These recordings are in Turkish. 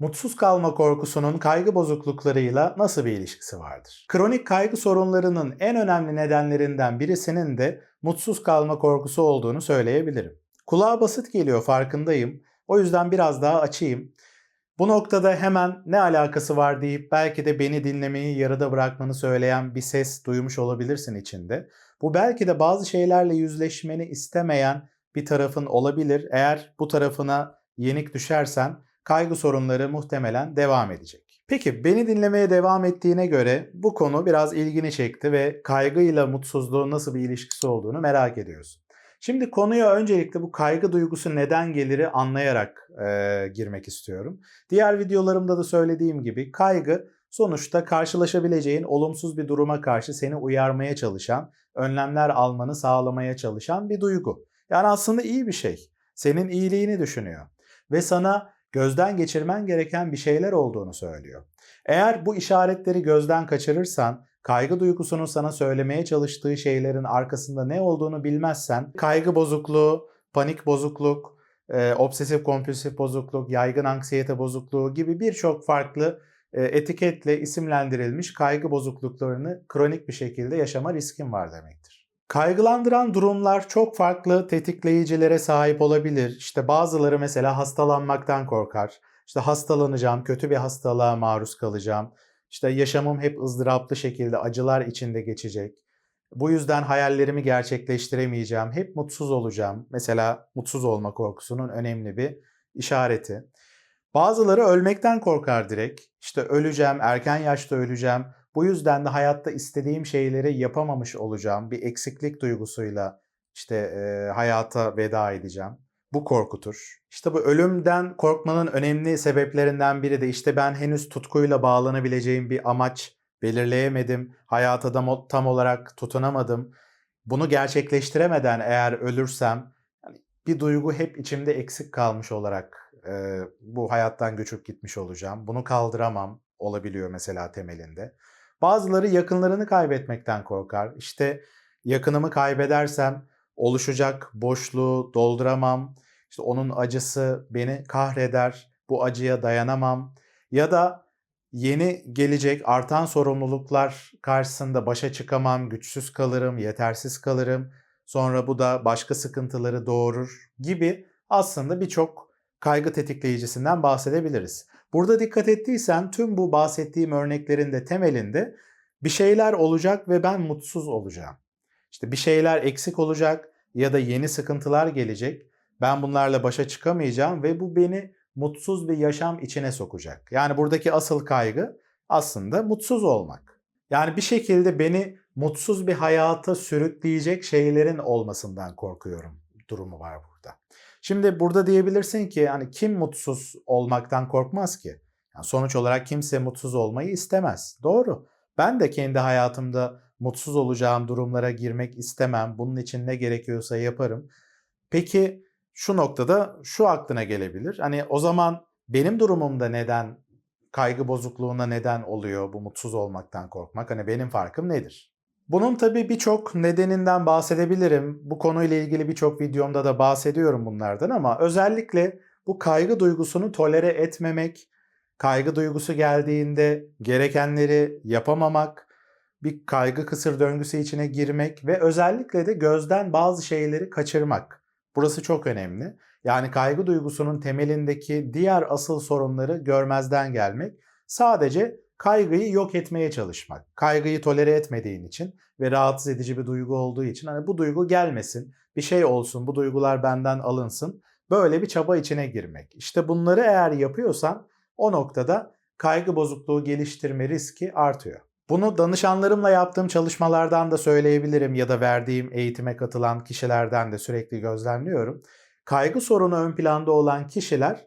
Mutsuz kalma korkusunun kaygı bozukluklarıyla nasıl bir ilişkisi vardır? Kronik kaygı sorunlarının en önemli nedenlerinden birisinin de mutsuz kalma korkusu olduğunu söyleyebilirim. Kulağa basit geliyor farkındayım. O yüzden biraz daha açayım. Bu noktada hemen ne alakası var deyip belki de beni dinlemeyi yarıda bırakmanı söyleyen bir ses duymuş olabilirsin içinde. Bu belki de bazı şeylerle yüzleşmeni istemeyen bir tarafın olabilir. Eğer bu tarafına yenik düşersen kaygı sorunları muhtemelen devam edecek. Peki beni dinlemeye devam ettiğine göre bu konu biraz ilgini çekti ve kaygıyla mutsuzluğun nasıl bir ilişkisi olduğunu merak ediyorsun. Şimdi konuya öncelikle bu kaygı duygusu neden geliri anlayarak e, girmek istiyorum. Diğer videolarımda da söylediğim gibi kaygı sonuçta karşılaşabileceğin olumsuz bir duruma karşı seni uyarmaya çalışan, önlemler almanı sağlamaya çalışan bir duygu. Yani aslında iyi bir şey. Senin iyiliğini düşünüyor ve sana gözden geçirmen gereken bir şeyler olduğunu söylüyor. Eğer bu işaretleri gözden kaçırırsan, kaygı duygusunun sana söylemeye çalıştığı şeylerin arkasında ne olduğunu bilmezsen, kaygı bozukluğu, panik bozukluk, e, obsesif kompulsif bozukluk, yaygın anksiyete bozukluğu gibi birçok farklı e, etiketle isimlendirilmiş kaygı bozukluklarını kronik bir şekilde yaşama riskin var demektir. Kaygılandıran durumlar çok farklı tetikleyicilere sahip olabilir. İşte bazıları mesela hastalanmaktan korkar. İşte hastalanacağım, kötü bir hastalığa maruz kalacağım. İşte yaşamım hep ızdıraplı şekilde acılar içinde geçecek. Bu yüzden hayallerimi gerçekleştiremeyeceğim. Hep mutsuz olacağım. Mesela mutsuz olma korkusunun önemli bir işareti. Bazıları ölmekten korkar direkt. İşte öleceğim, erken yaşta öleceğim. Bu yüzden de hayatta istediğim şeyleri yapamamış olacağım. Bir eksiklik duygusuyla işte e, hayata veda edeceğim. Bu korkutur. İşte bu ölümden korkmanın önemli sebeplerinden biri de işte ben henüz tutkuyla bağlanabileceğim bir amaç belirleyemedim. Hayata da tam olarak tutunamadım. Bunu gerçekleştiremeden eğer ölürsem bir duygu hep içimde eksik kalmış olarak e, bu hayattan göçüp gitmiş olacağım. Bunu kaldıramam olabiliyor mesela temelinde. Bazıları yakınlarını kaybetmekten korkar. İşte yakınımı kaybedersem oluşacak boşluğu dolduramam. İşte onun acısı beni kahreder. Bu acıya dayanamam. Ya da yeni gelecek artan sorumluluklar karşısında başa çıkamam, güçsüz kalırım, yetersiz kalırım. Sonra bu da başka sıkıntıları doğurur gibi aslında birçok kaygı tetikleyicisinden bahsedebiliriz. Burada dikkat ettiysen tüm bu bahsettiğim örneklerin de temelinde bir şeyler olacak ve ben mutsuz olacağım. İşte bir şeyler eksik olacak ya da yeni sıkıntılar gelecek. Ben bunlarla başa çıkamayacağım ve bu beni mutsuz bir yaşam içine sokacak. Yani buradaki asıl kaygı aslında mutsuz olmak. Yani bir şekilde beni mutsuz bir hayata sürükleyecek şeylerin olmasından korkuyorum durumu var burada. Şimdi burada diyebilirsin ki hani kim mutsuz olmaktan korkmaz ki? Yani sonuç olarak kimse mutsuz olmayı istemez. Doğru. Ben de kendi hayatımda mutsuz olacağım durumlara girmek istemem. Bunun için ne gerekiyorsa yaparım. Peki şu noktada şu aklına gelebilir. Hani o zaman benim durumumda neden kaygı bozukluğuna neden oluyor bu mutsuz olmaktan korkmak? Hani benim farkım nedir? Bunun tabii birçok nedeninden bahsedebilirim. Bu konuyla ilgili birçok videomda da bahsediyorum bunlardan ama özellikle bu kaygı duygusunu tolere etmemek, kaygı duygusu geldiğinde gerekenleri yapamamak, bir kaygı kısır döngüsü içine girmek ve özellikle de gözden bazı şeyleri kaçırmak. Burası çok önemli. Yani kaygı duygusunun temelindeki diğer asıl sorunları görmezden gelmek. Sadece kaygıyı yok etmeye çalışmak. Kaygıyı tolere etmediğin için ve rahatsız edici bir duygu olduğu için hani bu duygu gelmesin, bir şey olsun, bu duygular benden alınsın. Böyle bir çaba içine girmek. İşte bunları eğer yapıyorsan o noktada kaygı bozukluğu geliştirme riski artıyor. Bunu danışanlarımla yaptığım çalışmalardan da söyleyebilirim ya da verdiğim eğitime katılan kişilerden de sürekli gözlemliyorum. Kaygı sorunu ön planda olan kişiler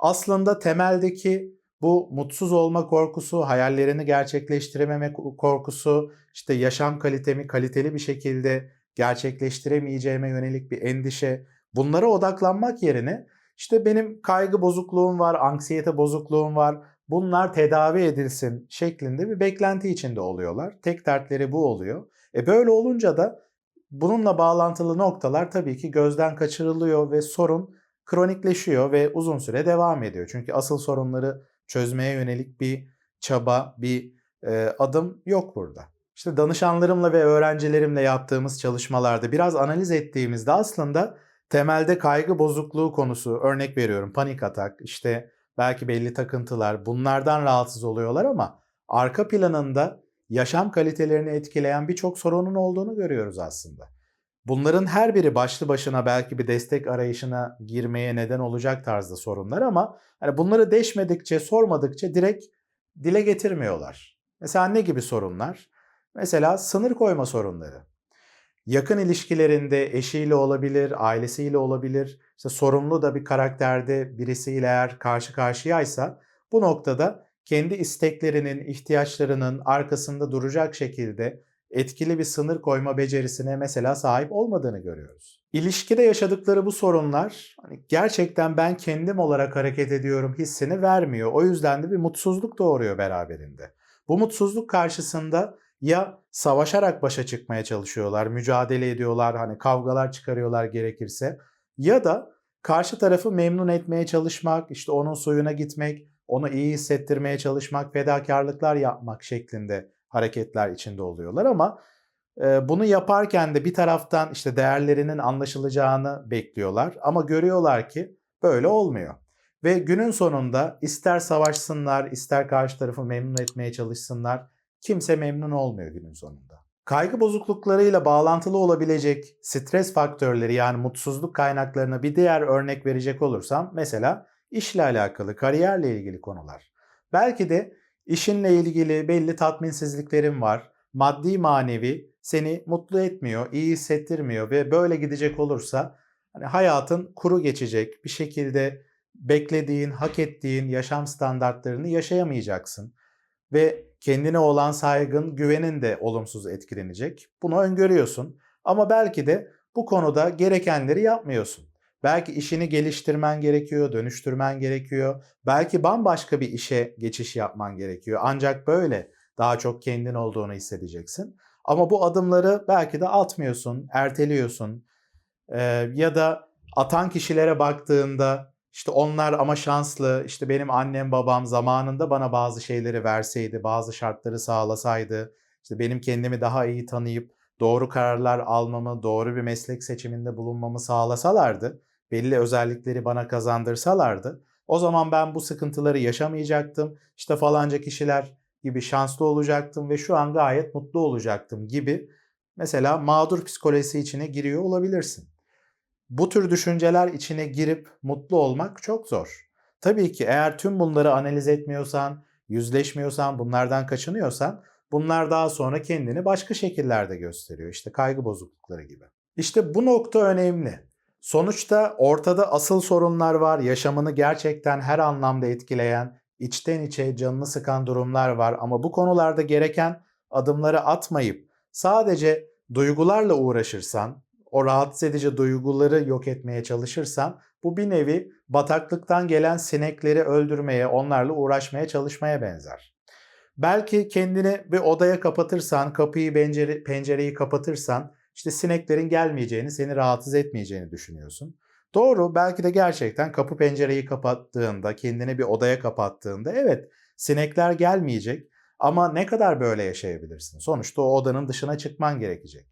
aslında temeldeki bu mutsuz olma korkusu, hayallerini gerçekleştirememe korkusu, işte yaşam kalitemi kaliteli bir şekilde gerçekleştiremeyeceğime yönelik bir endişe, bunlara odaklanmak yerine işte benim kaygı bozukluğum var, anksiyete bozukluğum var, bunlar tedavi edilsin şeklinde bir beklenti içinde oluyorlar. Tek dertleri bu oluyor. E böyle olunca da bununla bağlantılı noktalar tabii ki gözden kaçırılıyor ve sorun kronikleşiyor ve uzun süre devam ediyor. Çünkü asıl sorunları çözmeye yönelik bir çaba, bir e, adım yok burada. İşte danışanlarımla ve öğrencilerimle yaptığımız çalışmalarda biraz analiz ettiğimizde aslında temelde kaygı bozukluğu konusu örnek veriyorum panik atak işte belki belli takıntılar bunlardan rahatsız oluyorlar ama arka planında yaşam kalitelerini etkileyen birçok sorunun olduğunu görüyoruz aslında. Bunların her biri başlı başına belki bir destek arayışına girmeye neden olacak tarzda sorunlar ama hani bunları deşmedikçe, sormadıkça direkt dile getirmiyorlar. Mesela ne gibi sorunlar? Mesela sınır koyma sorunları. Yakın ilişkilerinde eşiyle olabilir, ailesiyle olabilir. İşte sorumlu da bir karakterde birisiyle eğer karşı karşıyaysa bu noktada kendi isteklerinin, ihtiyaçlarının arkasında duracak şekilde etkili bir sınır koyma becerisine mesela sahip olmadığını görüyoruz. İlişkide yaşadıkları bu sorunlar hani gerçekten ben kendim olarak hareket ediyorum hissini vermiyor. O yüzden de bir mutsuzluk doğuruyor beraberinde. Bu mutsuzluk karşısında ya savaşarak başa çıkmaya çalışıyorlar, mücadele ediyorlar, hani kavgalar çıkarıyorlar gerekirse ya da karşı tarafı memnun etmeye çalışmak, işte onun suyuna gitmek, onu iyi hissettirmeye çalışmak, fedakarlıklar yapmak şeklinde hareketler içinde oluyorlar ama e, bunu yaparken de bir taraftan işte değerlerinin anlaşılacağını bekliyorlar ama görüyorlar ki böyle olmuyor. Ve günün sonunda ister savaşsınlar, ister karşı tarafı memnun etmeye çalışsınlar, kimse memnun olmuyor günün sonunda. Kaygı bozukluklarıyla bağlantılı olabilecek stres faktörleri yani mutsuzluk kaynaklarına bir diğer örnek verecek olursam mesela işle alakalı, kariyerle ilgili konular. Belki de işinle ilgili belli tatminsizliklerin var. Maddi manevi seni mutlu etmiyor, iyi hissettirmiyor ve böyle gidecek olursa hani hayatın kuru geçecek. Bir şekilde beklediğin, hak ettiğin yaşam standartlarını yaşayamayacaksın ve kendine olan saygın, güvenin de olumsuz etkilenecek. Bunu öngörüyorsun ama belki de bu konuda gerekenleri yapmıyorsun. Belki işini geliştirmen gerekiyor, dönüştürmen gerekiyor. Belki bambaşka bir işe geçiş yapman gerekiyor. Ancak böyle daha çok kendin olduğunu hissedeceksin. Ama bu adımları belki de atmıyorsun, erteliyorsun. Ee, ya da atan kişilere baktığında işte onlar ama şanslı, işte benim annem babam zamanında bana bazı şeyleri verseydi, bazı şartları sağlasaydı, işte benim kendimi daha iyi tanıyıp doğru kararlar almamı, doğru bir meslek seçiminde bulunmamı sağlasalardı, belli özellikleri bana kazandırsalardı, o zaman ben bu sıkıntıları yaşamayacaktım. İşte falanca kişiler gibi şanslı olacaktım ve şu an gayet mutlu olacaktım gibi mesela mağdur psikolojisi içine giriyor olabilirsin. Bu tür düşünceler içine girip mutlu olmak çok zor. Tabii ki eğer tüm bunları analiz etmiyorsan, yüzleşmiyorsan, bunlardan kaçınıyorsan bunlar daha sonra kendini başka şekillerde gösteriyor. İşte kaygı bozuklukları gibi. İşte bu nokta önemli. Sonuçta ortada asıl sorunlar var, yaşamını gerçekten her anlamda etkileyen, içten içe canını sıkan durumlar var ama bu konularda gereken adımları atmayıp sadece duygularla uğraşırsan, o rahatsız edici duyguları yok etmeye çalışırsan bu bir nevi bataklıktan gelen sinekleri öldürmeye, onlarla uğraşmaya çalışmaya benzer. Belki kendini bir odaya kapatırsan, kapıyı pencere, pencereyi kapatırsan işte sineklerin gelmeyeceğini, seni rahatsız etmeyeceğini düşünüyorsun. Doğru, belki de gerçekten kapı pencereyi kapattığında, kendini bir odaya kapattığında evet sinekler gelmeyecek ama ne kadar böyle yaşayabilirsin? Sonuçta o odanın dışına çıkman gerekecek.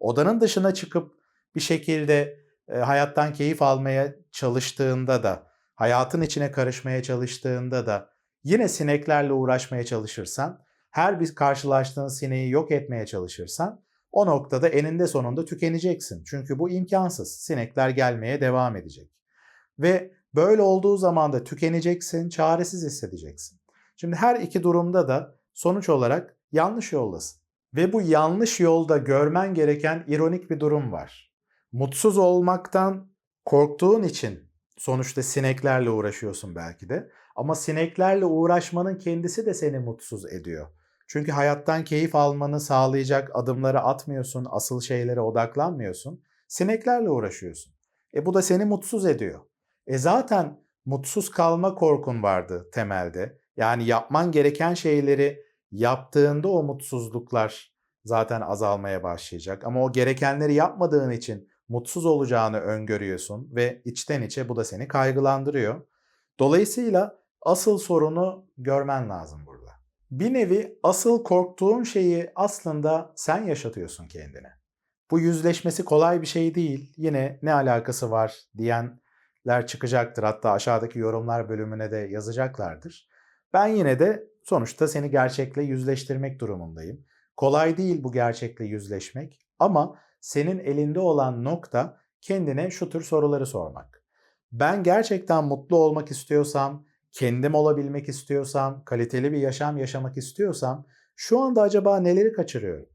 Odanın dışına çıkıp bir şekilde e, hayattan keyif almaya çalıştığında da, hayatın içine karışmaya çalıştığında da yine sineklerle uğraşmaya çalışırsan, her bir karşılaştığın sineği yok etmeye çalışırsan o noktada eninde sonunda tükeneceksin. Çünkü bu imkansız. Sinekler gelmeye devam edecek. Ve böyle olduğu zaman da tükeneceksin, çaresiz hissedeceksin. Şimdi her iki durumda da sonuç olarak yanlış yoldasın. Ve bu yanlış yolda görmen gereken ironik bir durum var. Mutsuz olmaktan korktuğun için sonuçta sineklerle uğraşıyorsun belki de. Ama sineklerle uğraşmanın kendisi de seni mutsuz ediyor. Çünkü hayattan keyif almanı sağlayacak adımları atmıyorsun, asıl şeylere odaklanmıyorsun. Sineklerle uğraşıyorsun. E bu da seni mutsuz ediyor. E zaten mutsuz kalma korkun vardı temelde. Yani yapman gereken şeyleri yaptığında o mutsuzluklar zaten azalmaya başlayacak. Ama o gerekenleri yapmadığın için mutsuz olacağını öngörüyorsun ve içten içe bu da seni kaygılandırıyor. Dolayısıyla asıl sorunu görmen lazım burada. Bir nevi asıl korktuğun şeyi aslında sen yaşatıyorsun kendine. Bu yüzleşmesi kolay bir şey değil. Yine ne alakası var diyenler çıkacaktır. Hatta aşağıdaki yorumlar bölümüne de yazacaklardır. Ben yine de sonuçta seni gerçekle yüzleştirmek durumundayım. Kolay değil bu gerçekle yüzleşmek ama senin elinde olan nokta kendine şu tür soruları sormak. Ben gerçekten mutlu olmak istiyorsam, kendim olabilmek istiyorsam, kaliteli bir yaşam yaşamak istiyorsam şu anda acaba neleri kaçırıyorum?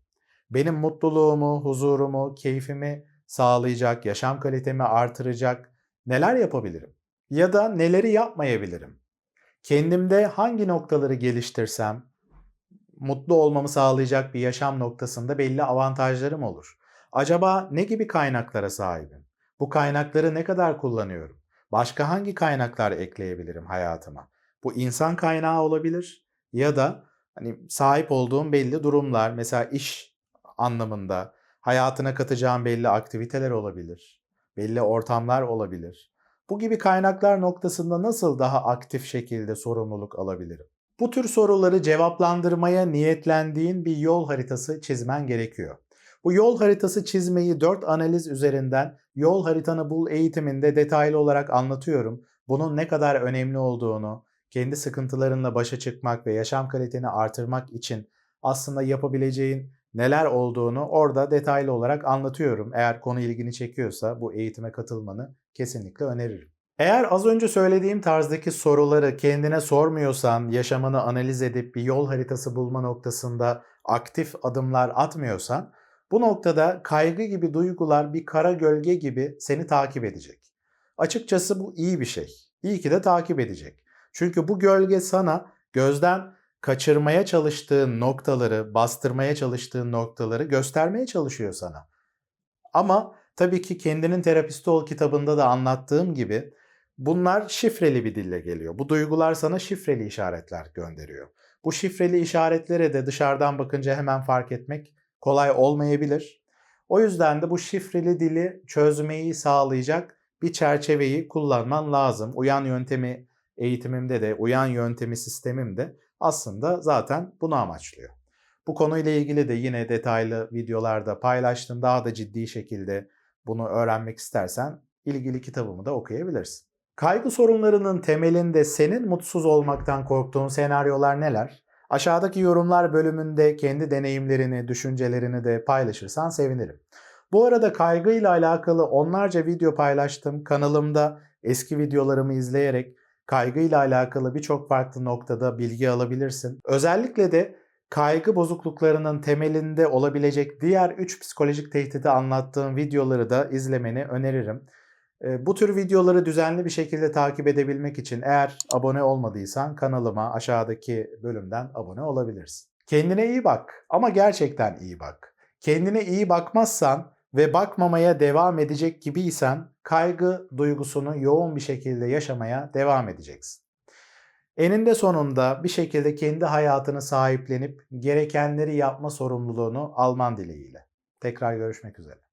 Benim mutluluğumu, huzurumu, keyfimi sağlayacak, yaşam kalitemi artıracak neler yapabilirim? Ya da neleri yapmayabilirim? Kendimde hangi noktaları geliştirsem mutlu olmamı sağlayacak bir yaşam noktasında belli avantajlarım olur. Acaba ne gibi kaynaklara sahibim? Bu kaynakları ne kadar kullanıyorum? Başka hangi kaynaklar ekleyebilirim hayatıma? Bu insan kaynağı olabilir ya da hani sahip olduğum belli durumlar, mesela iş anlamında hayatına katacağım belli aktiviteler olabilir. Belli ortamlar olabilir. Bu gibi kaynaklar noktasında nasıl daha aktif şekilde sorumluluk alabilirim? Bu tür soruları cevaplandırmaya niyetlendiğin bir yol haritası çizmen gerekiyor. Bu yol haritası çizmeyi 4 analiz üzerinden yol haritanı bul eğitiminde detaylı olarak anlatıyorum. Bunun ne kadar önemli olduğunu, kendi sıkıntılarınla başa çıkmak ve yaşam kaliteni artırmak için aslında yapabileceğin neler olduğunu orada detaylı olarak anlatıyorum. Eğer konu ilgini çekiyorsa bu eğitime katılmanı kesinlikle öneririm. Eğer az önce söylediğim tarzdaki soruları kendine sormuyorsan, yaşamını analiz edip bir yol haritası bulma noktasında aktif adımlar atmıyorsan, bu noktada kaygı gibi duygular bir kara gölge gibi seni takip edecek. Açıkçası bu iyi bir şey. İyi ki de takip edecek. Çünkü bu gölge sana gözden kaçırmaya çalıştığın noktaları, bastırmaya çalıştığın noktaları göstermeye çalışıyor sana. Ama tabii ki kendinin terapisti ol kitabında da anlattığım gibi bunlar şifreli bir dille geliyor. Bu duygular sana şifreli işaretler gönderiyor. Bu şifreli işaretlere de dışarıdan bakınca hemen fark etmek kolay olmayabilir. O yüzden de bu şifreli dili çözmeyi sağlayacak bir çerçeveyi kullanman lazım. Uyan yöntemi eğitimimde de, uyan yöntemi sistemimde aslında zaten bunu amaçlıyor. Bu konuyla ilgili de yine detaylı videolarda paylaştım. Daha da ciddi şekilde bunu öğrenmek istersen ilgili kitabımı da okuyabilirsin. Kaygı sorunlarının temelinde senin mutsuz olmaktan korktuğun senaryolar neler? Aşağıdaki yorumlar bölümünde kendi deneyimlerini, düşüncelerini de paylaşırsan sevinirim. Bu arada kaygıyla alakalı onlarca video paylaştım. Kanalımda eski videolarımı izleyerek kaygıyla alakalı birçok farklı noktada bilgi alabilirsin. Özellikle de kaygı bozukluklarının temelinde olabilecek diğer 3 psikolojik tehdidi anlattığım videoları da izlemeni öneririm. Bu tür videoları düzenli bir şekilde takip edebilmek için eğer abone olmadıysan kanalıma aşağıdaki bölümden abone olabilirsin. Kendine iyi bak ama gerçekten iyi bak. Kendine iyi bakmazsan ve bakmamaya devam edecek gibiysen kaygı duygusunu yoğun bir şekilde yaşamaya devam edeceksin. Eninde sonunda bir şekilde kendi hayatını sahiplenip gerekenleri yapma sorumluluğunu alman dileğiyle. Tekrar görüşmek üzere.